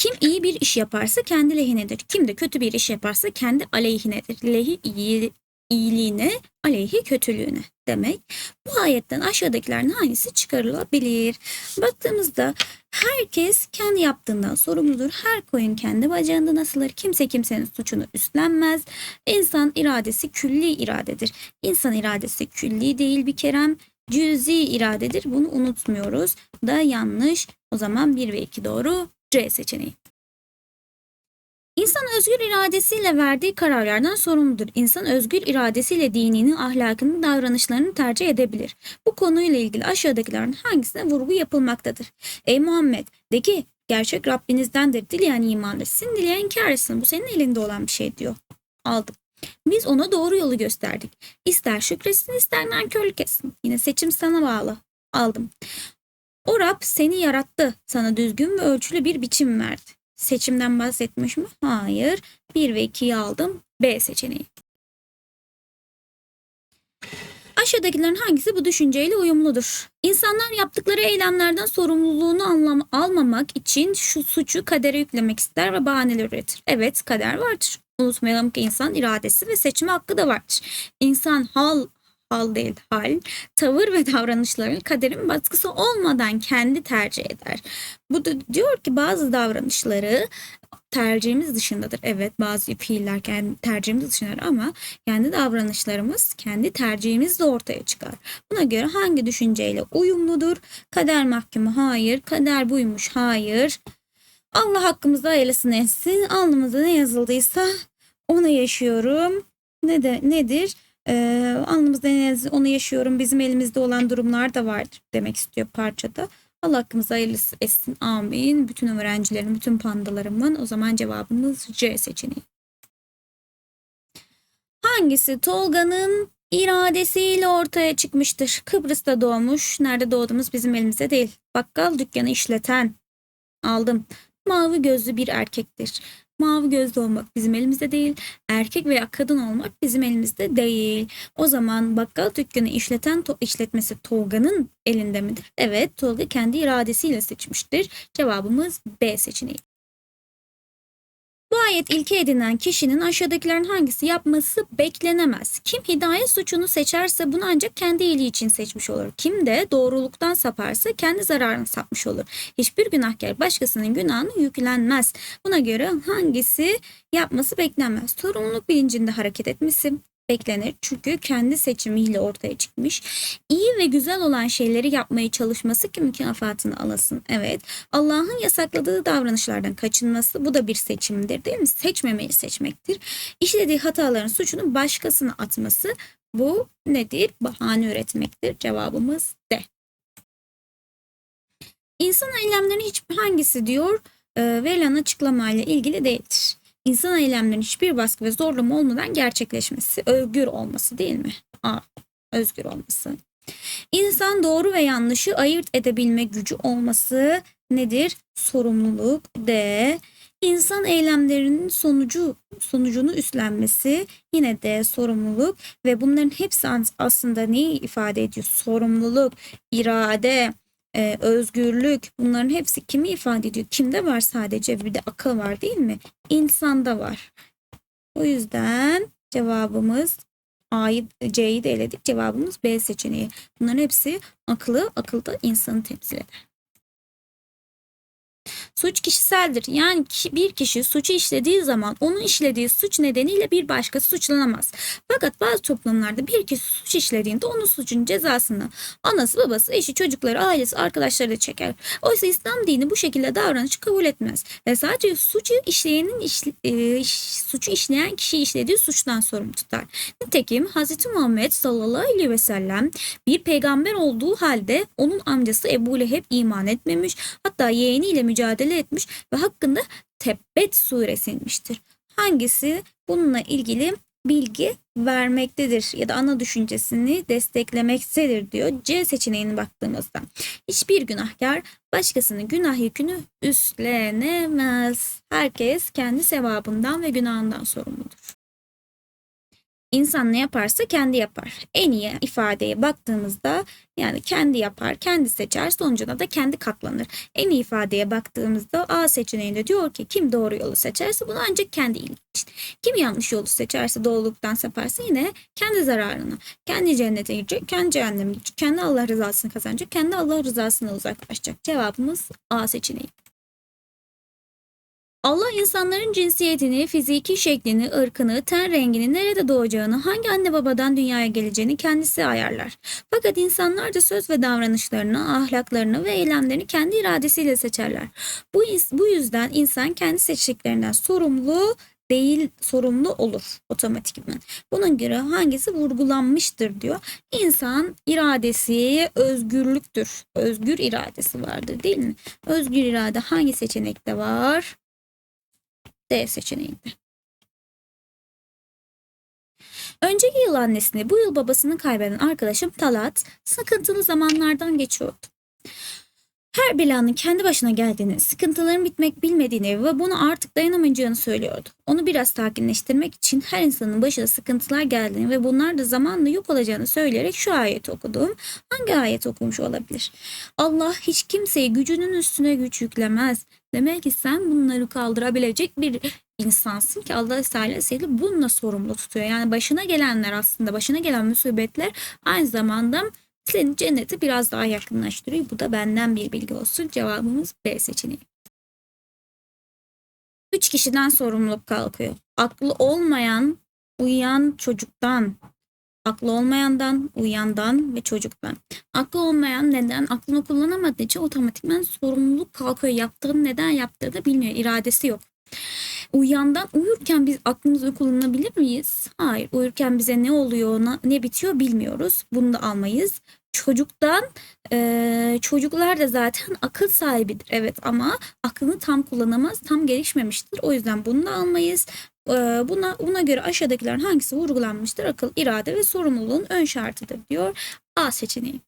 Kim iyi bir iş yaparsa kendi lehinedir. Kim de kötü bir iş yaparsa kendi aleyhinedir. Lehi iyi, iyiliğine, aleyhi kötülüğüne demek. Bu ayetten aşağıdakilerin hangisi çıkarılabilir? Baktığımızda herkes kendi yaptığından sorumludur. Her koyun kendi bacağından asılır. Kimse kimsenin suçunu üstlenmez. İnsan iradesi külli iradedir. İnsan iradesi külli değil bir kerem. Cüzi iradedir. Bunu unutmuyoruz. Da yanlış. O zaman 1 ve 2 doğru. C seçeneği. İnsan özgür iradesiyle verdiği kararlardan sorumludur. İnsan özgür iradesiyle dinini, ahlakını, davranışlarını tercih edebilir. Bu konuyla ilgili aşağıdakilerin hangisine vurgu yapılmaktadır? Ey Muhammed de ki gerçek Rabbinizdendir. Dileyen iman etsin, dileyen inkar etsin. Bu senin elinde olan bir şey diyor. Aldım. Biz ona doğru yolu gösterdik. İster şükretsin ister nankörlük etsin. Yine seçim sana bağlı. Aldım. O Rab seni yarattı. Sana düzgün ve ölçülü bir biçim verdi. Seçimden bahsetmiş mi? Hayır. 1 ve 2'yi aldım. B seçeneği. Aşağıdakilerin hangisi bu düşünceyle uyumludur? İnsanlar yaptıkları eylemlerden sorumluluğunu anlam- almamak için şu suçu kadere yüklemek ister ve bahaneler üretir. Evet kader vardır. Unutmayalım ki insan iradesi ve seçme hakkı da vardır. İnsan hal hal değil hal, tavır ve davranışların kaderin baskısı olmadan kendi tercih eder. Bu da diyor ki bazı davranışları tercihimiz dışındadır. Evet bazı fiiller kendi tercihimiz dışındadır ama kendi davranışlarımız kendi tercihimizle ortaya çıkar. Buna göre hangi düşünceyle uyumludur? Kader mahkumu hayır, kader buymuş hayır. Allah hakkımızda hayırlısını etsin. Alnımızda ne yazıldıysa onu yaşıyorum. Ne de nedir? Ee, alnımızda ne yazı- onu yaşıyorum. Bizim elimizde olan durumlar da vardır demek istiyor parçada. Allah hakkımızda hayırlısı etsin. Amin. Bütün öğrencilerin, bütün pandalarımın o zaman cevabımız C seçeneği. Hangisi Tolga'nın iradesiyle ortaya çıkmıştır? Kıbrıs'ta doğmuş. Nerede doğduğumuz bizim elimizde değil. Bakkal dükkanı işleten. Aldım. Mavi gözlü bir erkektir. Mavi gözlü olmak bizim elimizde değil. Erkek veya kadın olmak bizim elimizde değil. O zaman bakkal dükkanı işleten to- işletmesi Tolga'nın elinde midir? Evet, Tolga kendi iradesiyle seçmiştir. Cevabımız B seçeneği. Bu ayet ilke edinen kişinin aşağıdakilerin hangisi yapması beklenemez. Kim hidayet suçunu seçerse bunu ancak kendi iyiliği için seçmiş olur. Kim de doğruluktan saparsa kendi zararını sapmış olur. Hiçbir günahkar başkasının günahını yüklenmez. Buna göre hangisi yapması beklenmez. Sorumluluk bilincinde hareket etmesi beklenir. Çünkü kendi seçimiyle ortaya çıkmış. İyi ve güzel olan şeyleri yapmaya çalışması ki mükafatını alasın. Evet. Allah'ın yasakladığı davranışlardan kaçınması bu da bir seçimdir değil mi? Seçmemeyi seçmektir. İşlediği hataların suçunu başkasına atması bu nedir? Bahane üretmektir. Cevabımız D. İnsan eylemlerinin hiç hangisi diyor verilen açıklamayla ilgili değildir. İnsan eylemlerinin hiçbir baskı ve zorlama olmadan gerçekleşmesi, özgür olması değil mi? A. Özgür olması. İnsan doğru ve yanlışı ayırt edebilme gücü olması nedir? Sorumluluk. D. İnsan eylemlerinin sonucu sonucunu üstlenmesi yine de sorumluluk ve bunların hepsi as- aslında neyi ifade ediyor? Sorumluluk, irade, e, özgürlük bunların hepsi kimi ifade ediyor? Kimde var sadece? Bir de akıl var değil mi? İnsanda var. O yüzden cevabımız A'yı C'yi de eledik. Cevabımız B seçeneği. Bunların hepsi akıllı, akılda insanı temsil eder. Suç kişiseldir. Yani bir kişi suçu işlediği zaman onun işlediği suç nedeniyle bir başkası suçlanamaz. Fakat bazı toplumlarda bir kişi suç işlediğinde onun suçun cezasını anası, babası, eşi, çocukları, ailesi, arkadaşları da çeker. Oysa İslam dini bu şekilde davranışı kabul etmez. Ve sadece suçu işleyenin işle- e, suçu işleyen kişi işlediği suçtan sorumlu tutar. Nitekim Hz. Muhammed sallallahu aleyhi ve sellem bir peygamber olduğu halde onun amcası Ebu Leheb iman etmemiş. Hatta yeğeniyle mücadele etmiş ve hakkında Tebbet suresi inmiştir. Hangisi bununla ilgili bilgi vermektedir ya da ana düşüncesini desteklemektedir diyor C seçeneğine baktığımızda. Hiçbir günahkar başkasının günah yükünü üstlenemez. Herkes kendi sevabından ve günahından sorumludur. İnsan ne yaparsa kendi yapar. En iyi ifadeye baktığımızda yani kendi yapar, kendi seçer, sonucuna da kendi katlanır. En iyi ifadeye baktığımızda A seçeneğinde diyor ki kim doğru yolu seçerse bunu ancak kendi için. Kim yanlış yolu seçerse doğruluktan seperse yine kendi zararına. Kendi cennete girecek, kendi cehenneme gidecek, kendi Allah rızasını kazanacak, kendi Allah rızasına uzaklaşacak. Cevabımız A seçeneği. Allah insanların cinsiyetini, fiziki şeklini, ırkını, ten rengini, nerede doğacağını, hangi anne babadan dünyaya geleceğini kendisi ayarlar. Fakat insanlar da söz ve davranışlarını, ahlaklarını ve eylemlerini kendi iradesiyle seçerler. Bu, bu yüzden insan kendi seçtiklerinden sorumlu değil, sorumlu olur otomatikman. Bunun göre hangisi vurgulanmıştır diyor. İnsan iradesi özgürlüktür. Özgür iradesi vardır değil mi? Özgür irade hangi seçenekte var? D seçeneğinde. Önceki yıl annesini, bu yıl babasını kaybeden arkadaşım Talat sıkıntılı zamanlardan geçiyordu. Her belanın kendi başına geldiğini, sıkıntıların bitmek bilmediğini ve bunu artık dayanamayacağını söylüyordu. Onu biraz sakinleştirmek için her insanın başına sıkıntılar geldiğini ve bunlar da zamanla yok olacağını söyleyerek şu ayeti okudum. Hangi ayet okumuş olabilir? Allah hiç kimseyi gücünün üstüne güç yüklemez. Demek ki sen bunları kaldırabilecek bir insansın ki Allah Teala seni bununla sorumlu tutuyor. Yani başına gelenler aslında başına gelen musibetler aynı zamanda seni cennete biraz daha yakınlaştırıyor. Bu da benden bir bilgi olsun. Cevabımız B seçeneği. Üç kişiden sorumluluk kalkıyor. Aklı olmayan, uyuyan çocuktan, aklı olmayandan, uyandan ve çocuktan. Aklı olmayan neden? Aklını kullanamadığı için otomatikman sorumluluk kalkıyor. Yaptığını neden yaptığını bilmiyor. iradesi yok. Uyandan uyurken biz aklımızı kullanabilir miyiz? Hayır. Uyurken bize ne oluyor, ne bitiyor bilmiyoruz. Bunu da almayız. Çocuktan eee, çocuklar da zaten akıl sahibidir. Evet ama aklını tam kullanamaz, tam gelişmemiştir. O yüzden bunu da almayız. Buna buna göre aşağıdakilerin hangisi vurgulanmıştır? Akıl, irade ve sorumluluğun ön şartıdır diyor. A seçeneği.